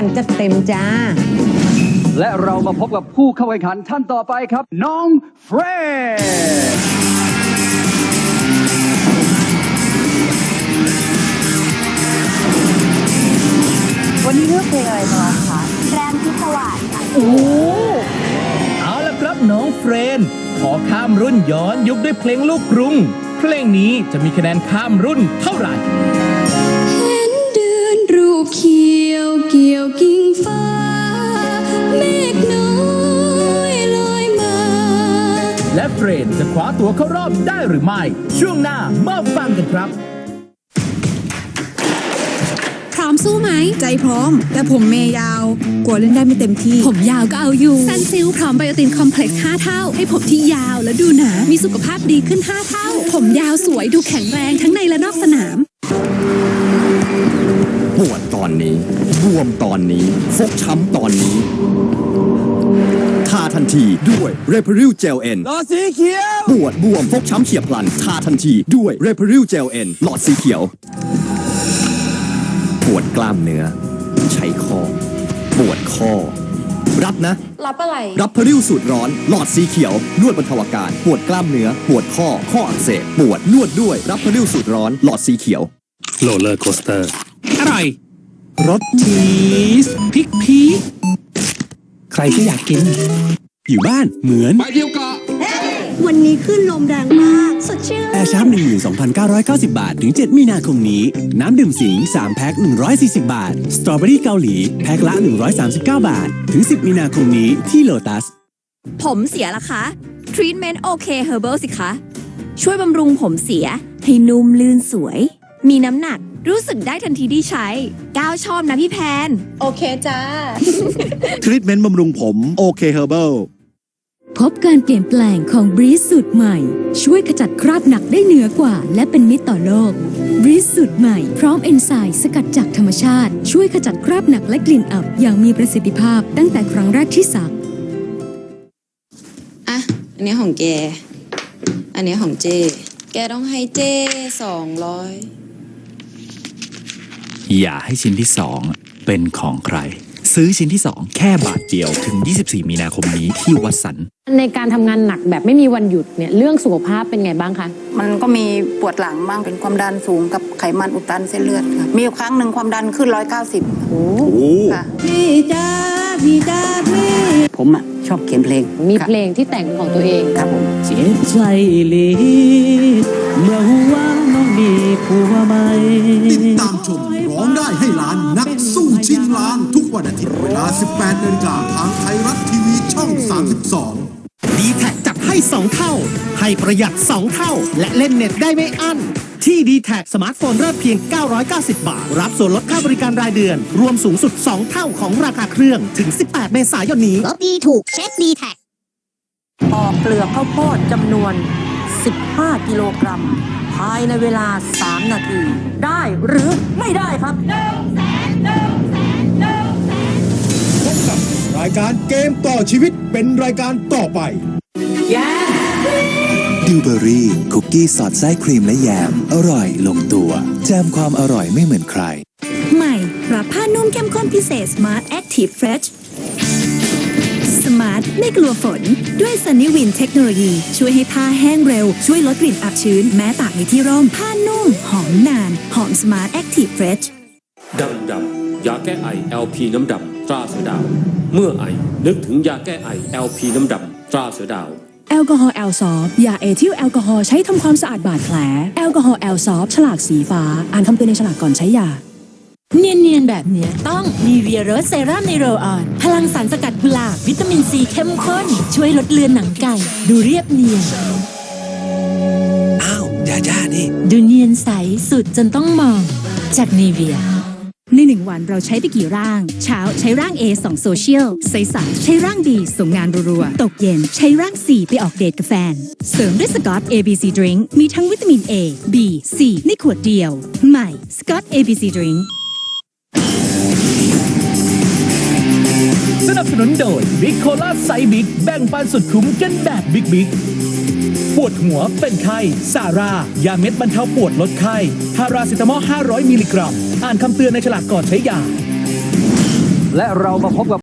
กันจะเต็มจ้า และเรามาพบกับผู้เข้าแข่งขันท่านต่อไปครับ น้องเฟรดวันนี้เลือกเพลงอะไรมาคะแรมพิศวาสค่ะเอาละครับน้องเฟรน ขอข้ามรุ่นย้อนยุคด้วยเพลงลูกกรุง เพลงนี้จะมีคะแนนข้ามรุ่นเท่าไหร่ นจะคว้าตัวเข้ารอบได้หรือไม่ ช่วงหน้ามาฟังกันครับ พร้อมสู้ไหม ใจพร้อม แต่ผมเมยาว กลัวเล่นได้ไม่เต็มที่ ผมยาวก็เอาอยู่ซันซิลพร้อมไบโอตินคอมเพล็กซ์5เท่า ให้ผมที่ยาวและดูหนา มีสุขภาพดีขึ้น 5 เท่า ผมยาวสวยดูแข็งแรงทั้งในและนอกสนามปวดตอนนี้บ วมตอนนี้ ฟกช้ำตอนนี้ทาทันทีด้วย r e p a r i l Gel N หลอดสีเขียว ปวดบวมฟกช้ำเฉียบพลันทาทันทีด้วย r e p a r i l Gel N หลอดสีเขียว ปวดกล้ามเนื้อ ใช้ข้อปวดข้อรับนะ รับอะไร รับพริ้วสูตรร้อน หลอดสีเขียวนวดบรรเทาอาการ ปวดกล้ามเนื้อ ปวดข้อ ข้ออักเสบ ปวดนวดด้วย รับพริ้วสูตรร้อน หลอดสีเขียว โรลเลอร์โคสเตอร์ อร่อย รสชีสพริกพีคใครก็อยากกิน อยู่บ้านเหมือน ไปเที่ยวเกาะวันนี้ขึ้นลมแรงมาก สดชื่น แอร์ชาร์ป12,990 บาท ถึง 7 มีนาคมนี้ น้ำดื่มสิง 3 แพ็ค 140 บาท สตรอเบอรี่เกาหลี แพ็คละ 139 บาท ถึง 10 มีนาคมนี้ที่โลตัส ผมเสียละคะทรีทเมนต์โอเคเฮอร์เบิลสิคะ ช่วยบำรุงผมเสียให้นุ่มลื่นสวย มีน้ำหนัก รู้สึกได้ทันทีที่ใช้ก้าวชอบนะพี่แพน โอเคจ้า ทรีทเมนต์บำรุงผมโอเคเฮอร์เบิลพบการเปลี่ยนแปลงของบรีสสูตรใหม่ ช่วยขจัดคราบหนักได้เหนือกว่า และเป็นมิตรต่อโลกบรีสสูตรใหม่พร้อมเอนไซม์สกัดจากธรรมชาติ ช่วยขจัดคราบหนักและกลิ่นอับ อย่างมีประสิทธิภาพตั้งแต่ครั้งแรกที่สักอะ อันนี้ของแก อันนี้ของเจ แกต้องให้เจสองร้อย อย่าให้ชิ้นที่ 2 เป็นของใคร ซื้อชิ้นที่ 2 แค่บาทเดียวถึง 24 มีนาคมนี้ที่วัดสัน ในการทำงานหนักแบบไม่มีวันหยุดเนี่ยเรื่องสุขภาพเป็นไงบ้างคะ มันก็มีปวดหลังบ้างเป็นความดันสูงกับไขมันอุดตันเส้นเลือดค่ะมีอยู่ครั้งหนึ่งความดันขึ้น 190 โอ้ค่ะพี่จ้าพี่จ้าพี่ผมอะชอบเขียนเพลงมีเพลงที่แต่งเป็นของตัวเอง ครับผมเจ็บใจหลีเมื่อหัวน้องมีผัวใหม่ ติดตามชมร้ องได้ให้ล้านนักสู้ชิงล้าน ทุกวันอาทิตย์เวลา 18นาฬิกาทางไทยรัฐทีวีช่อง 32 ดีแท็จัดให้ 2 เท่า ให้ประหยัด 2 เท่า และเล่นเน็ตได้ไม่อั้น ที่ดีแท็สมาร์ทโฟนเริ่มเพียง 990 บาท รับส่วนลดค่าบริการรายเดือน รวมสูงสุด 2 เท่าของราคาเครื่องถึง 18 เมษายนนี้ลบดีถูกเช็คดีแท็ปอกเปลือกข้าวโพดจำนวน 15 กิโลกรัม ภายในเวลา 3 นาที ได้หรือไม่ได้ครับพบกับรายการเกมต่อชีวิตเป็นรายการต่อไปดิวเบอรี่คุกกี้สอดไส้ครีมและแยม อร่อยลงตัว แจมความอร่อยไม่เหมือนใคร ใหม่ปรับผ้านุ่มเข้มข้นพิเศษ Smart Active Fresh Smart ไม่กลัวฝน ด้วย Sunny Wind เทคโนโลยี ช่วยให้ผ้าแห้งเร็ว ช่วยลดกลิ่นอับชื้น แม้ตากในที่ร่ม ผ้านุ่ม หอมนาน หอม Smart Active Fresh ดำดำยาแก้ไอ LP น้ำดำตราเสือดาว เมื่อไอ นึกถึงยาแก้ไอ LP น้ำดำตราเสือดาวแอลกอฮอล์แอลซอฟยาเอทิลแอลกอฮอล์ใช้ทำความสะอาดบาดแผล แอลกอฮอล์แอลซอฟฉลากสีฟ้า อ่านคำเตือนในฉลากก่อนใช้ยา เนียนๆ แบบเนี้ยต้องมีเวียโรสเซรั่มในโรลออน พลังสารสกัดกุหลาบวิตามินซีเข้มข้น ช่วยลดเลือนหนังไก่ ดูเรียบเนียน อ้าวยาย่านี่ ดูเนียนใสสุดจนต้องมอง จากนีเวีย ในหนึ่งวันเราใช้ไปกี่ร่าง เช้าใช้ร่าง A ส่องโซเชียลสายสายใช้ร่าง B ส่งงานรัวๆ ตกเย็นใช้ร่าง C ไปออกเดทกับแฟน เสริมด้วยสกอต ABC Drink มีทั้งวิตามิน A B C ในขวดเดียว ใหม่สกอต ABC Drink สนับสนุนโดยบิ๊กโคลาไซบิ๊กแบ่งปันสุดคุ้มกันแบบบิ๊กบิ๊กปวดหัวเป็นไข้ซาร่า ยาเม็ดบรรเทาปวดลดไข้พาราซิตามอล 500 มิลลิกรัม อ่านคำเตือนในฉลากก่อนใช้ยา และเรามาพบกับ